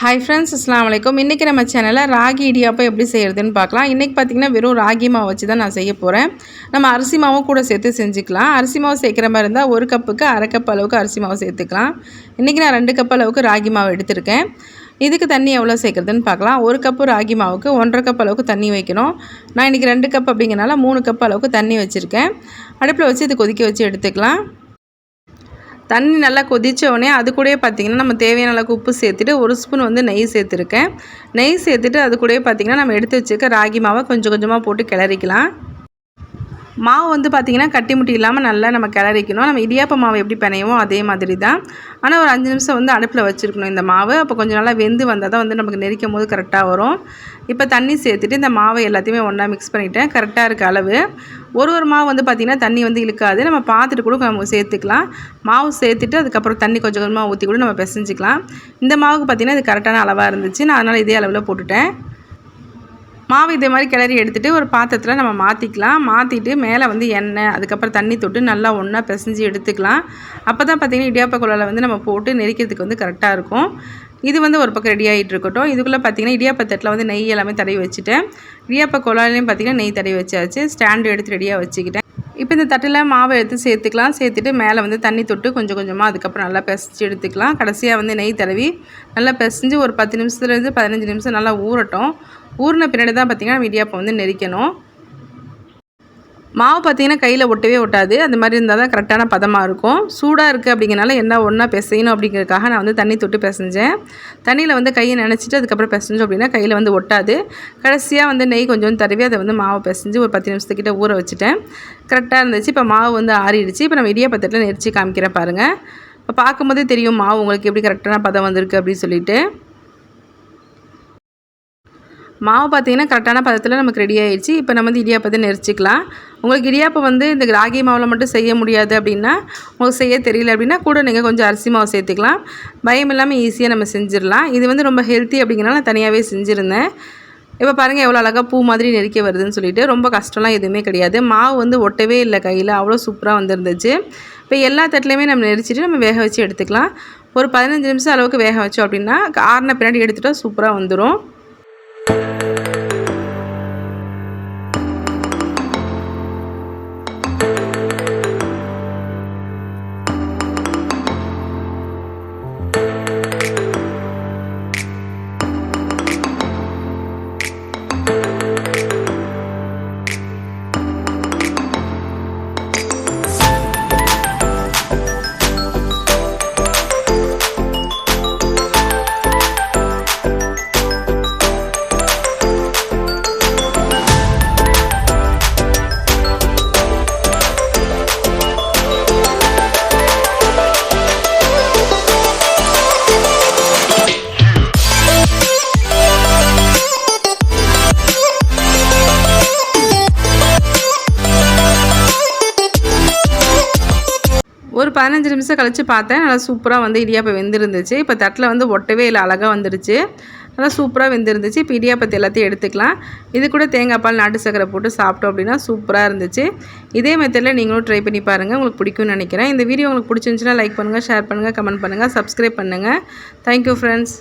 Hi friends அஸ்லாம் வலைக்கம் இன்றைக்கி நம்ம சேனலில் ராகி இடியாப்பம் எப்படி செய்கிறதுன்னு பார்க்கலாம். இன்றைக்கி பார்த்திங்கன்னா வெறும் ராகி மாவு வச்சு தான் நான் செய்ய போகிறேன் நம்ம அரிசி மாவும் கூட சேர்த்து செஞ்சுக்கலாம். அரிசி மாவு சேர்க்குற மாதிரி இருந்தால் ஒரு கப்புக்கு அரை கப் அளவுக்கு அரிசி மாவு சேர்த்துக்கலாம். இன்றைக்கி நான் ரெண்டு கப் அளவுக்கு ராகி மாவு எடுத்திருக்கேன். இதுக்கு தண்ணி எவ்வளோ சேர்க்குறதுன்னு பார்க்கலாம். ஒரு கப்பு ராகி மாவுக்கு ஒன்றரை கப் அளவுக்கு தண்ணி வைக்கணும். நான் இன்றைக்கி ரெண்டு கப் அப்படிங்கிறனால மூணு கப் அளவுக்கு தண்ணி வச்சுருக்கேன். அடுப்பில் வச்சு இது கொதிக்க வச்சு எடுத்துக்கலாம். தண்ணி நல்லா கொதித்த உடனே அது கூடயே பார்த்திங்கன்னா நம்ம தேவையான அளவுக்கு உப்பு சேர்த்துட்டு ஒரு ஸ்பூன் வந்து நெய் சேர்த்துருக்கேன். நெய் சேர்த்துட்டு அது கூடயே பார்த்திங்கன்னா நம்ம எடுத்து வச்சுருக்க ராகி மாவை கொஞ்சம் கொஞ்சமாக போட்டு கிளறிக்கலாம். மாவு வந்து பார்த்திங்கன்னா கட்டி முட்டி இல்லாமல் நல்லா நம்ம கிளறிக்கணும். நம்ம இடியாப்ப மாவு எப்படி பிணையவோ அதே மாதிரி தான் ஆனால் ஒரு அஞ்சு நிமிஷம் வந்து அடுப்பில் வச்சுருக்கணும் இந்த மாவு. அப்போ கொஞ்சம் நல்லா வெந்து வந்தால் தான் வந்து நமக்கு நெரிக்கும் போது கரெக்டாக வரும். இப்போ தண்ணி சேர்த்துட்டு இந்த மாவை எல்லாத்தையுமே ஒன்றா மிக்ஸ் பண்ணிவிட்டேன் கரெக்டாக இருக்க அளவு. ஒரு ஒரு மாவு வந்து பார்த்திங்கன்னா தண்ணி வந்து இழுக்காது. நம்ம பார்த்துட்டு கூட நம்ம சேர்த்துக்கலாம். மாவு சேர்த்துட்டு அதுக்கப்புறம் தண்ணி கொஞ்சம் கொஞ்சமாக ஊற்றி கூட நம்ம பிசைஞ்சிக்கலாம். இந்த மாவுக்கு பார்த்திங்கன்னா இது கரெக்டான அளவாக இருந்துச்சு. நான் அதனால் இதே அளவில் போட்டுட்டேன். மாவு இதே மாதிரி கிளறி எடுத்துகிட்டு ஒரு பாத்திரத்தில் நம்ம மாற்றிக்கலாம் மாற்றிட்டு மேலே வந்து எண்ணெய் அதுக்கப்புறம் தண்ணி தொட்டு நல்லா ஒன்றா பிசைஞ்சு எடுத்துக்கலாம். அப்போ தான் பார்த்திங்கன்னா இடியாப்ப குழாயில் வந்து நம்ம போட்டு நெரிக்கிறதுக்கு வந்து கரெக்டாக இருக்கும். இது வந்து ஒரு பக்கம் ரெடி ஆகிட்டு இருக்கட்டும். இதுக்குள்ளே பார்த்திங்கன்னா இடியாப்பத்தட்டில் வந்து நெய் எல்லாமே தடவி வச்சுட்டேன். இடியாப்ப குழாயிலையும் பார்த்திங்கன்னா நெய் தடவி வச்சாச்சு. ஸ்டாண்டு எடுத்து ரெடியாக வச்சுக்கிட்டேன். இப்போ இந்த தட்டில் மாவை எடுத்து சேர்த்துக்கலாம். சேர்த்துட்டு மேலே வந்து தண்ணி தொட்டு கொஞ்சம் கொஞ்சமாக அதுக்கப்புறம் நல்லா பிசைஞ்சு எடுத்துக்கலாம். கடைசியாக வந்து நெய் தடவி நல்லா பிசைஞ்சு ஒரு பத்து நிமிஷத்துலேருந்து பதினஞ்சு நிமிஷம் நல்லா ஊறட்டும். ஊறின பின்னாடி தான் பார்த்திங்கன்னா இடியாப்பம் வந்து நெரிக்கணும். மாவு பார்த்திங்கன்னா கையில் ஒட்டவே ஒட்டாது. அந்த மாதிரி இருந்தால் தான் கரெக்டான பதமாக இருக்கும். சூடாக இருக்குது அப்படிங்கிறனால என்ன ஒன்றா பிசையணும் அப்படிங்கிறதுக்காக நான் வந்து தண்ணி தொட்டு பிசைஞ்சேன். தண்ணியில் வந்து கையை நினச்சிட்டு அதுக்கப்புறம் பிசைஞ்சோம் அப்படின்னா கையில் வந்து ஒட்டாது. கடைசியாக வந்து நெய் கொஞ்சம் தடவி அதை வந்து மாவை பிசைஞ்சு ஒரு பத்து நிமிஷத்துக்கிட்ட ஊற வச்சுட்டேன். கரெக்டாக இருந்துச்சு. இப்போ மாவு வந்து ஆறிடுச்சு. இப்போ நம்ம இடியாப்பத்தில் நெரிச்சு காமிக்கிறேன் பாருங்கள் இப்போ பார்க்கும்போதே தெரியும் மாவு உங்களுக்கு எப்படி கரெக்டான பதம் வந்திருக்கு அப்படின்னு சொல்லிட்டு. மாவு பார்த்திங்கன்னா கரெக்டான பதத்தில் நமக்கு ரெடி ஆகிடுச்சு இப்போ நம்ம வந்து இடியாப்பத்தை நெரிச்சிக்கலாம். உங்களுக்கு இடியாப்பம் வந்து இந்த ராகி மாவில் மட்டும் செய்ய முடியாது அப்படின்னா உங்களுக்கு செய்ய தெரியல அப்படின்னா கூட நீங்கள் கொஞ்சம் அரிசி மாவு சேர்த்துக்கலாம். பயம் இல்லாமல் ஈஸியாக நம்ம செஞ்சிடலாம். இது வந்து ரொம்ப ஹெல்த்தி அப்படிங்கிறனால நான் தனியாகவே செஞ்சுருந்தேன். இப்போ பாருங்கள் எவ்வளோ அழகாக பூ மாதிரி நெரிக்க வருதுன்னு சொல்லிட்டு ரொம்ப கஷ்டம்லாம் எதுவுமே கிடையாது. மாவு வந்து ஒட்டவே இல்லை கையில். அவ்வளோ சூப்பராக வந்துருந்துச்சு. இப்போ எல்லா தட்டிலையுமே நம்ம நெரிச்சிட்டு நம்ம வேக வச்சு எடுத்துக்கலாம். ஒரு பதினஞ்சு நிமிஷம் அளவுக்கு வேக வச்சோம் அப்படின்னா ஆறின பின்னாடி எடுத்துகிட்டா சூப்பராக வந்துடும் ஒரு பதினஞ்சு நிமிஷம் கழித்து பார்த்தேன். நல்லா சூப்பராக வந்து இடியாப்பம் வெந்திருந்துச்சு. இப்போ தட்டில் வந்து ஒட்டவே இல்லை அழகாக வந்துடுச்சு நல்லா சூப்பராக வெந்திருந்துச்சு. இப்போ இடியாப்பத்தை எல்லாத்தையும் எடுத்துக்கலாம். இது கூட தேங்காய் பால் நாட்டு சக்கரை போட்டு சாப்பிட்டோம் அப்படின்னா சூப்பராக இருந்துச்சு. இதே மெத்தடில் நீங்களும் ட்ரை பண்ணி பாருங்கள் உங்களுக்கு பிடிக்கும்னு நினைக்கிறேன். இந்த வீடியோ உங்களுக்கு பிடிச்சிருந்துச்சுன்னா லைக் பண்ணுங்கள் ஷேர் பண்ணுங்கள் கமெண்ட் பண்ணுங்கள் சப்ஸ்கிரைப் பண்ணுங்கள் தேங்க்யூ ஃப்ரெண்ட்ஸ்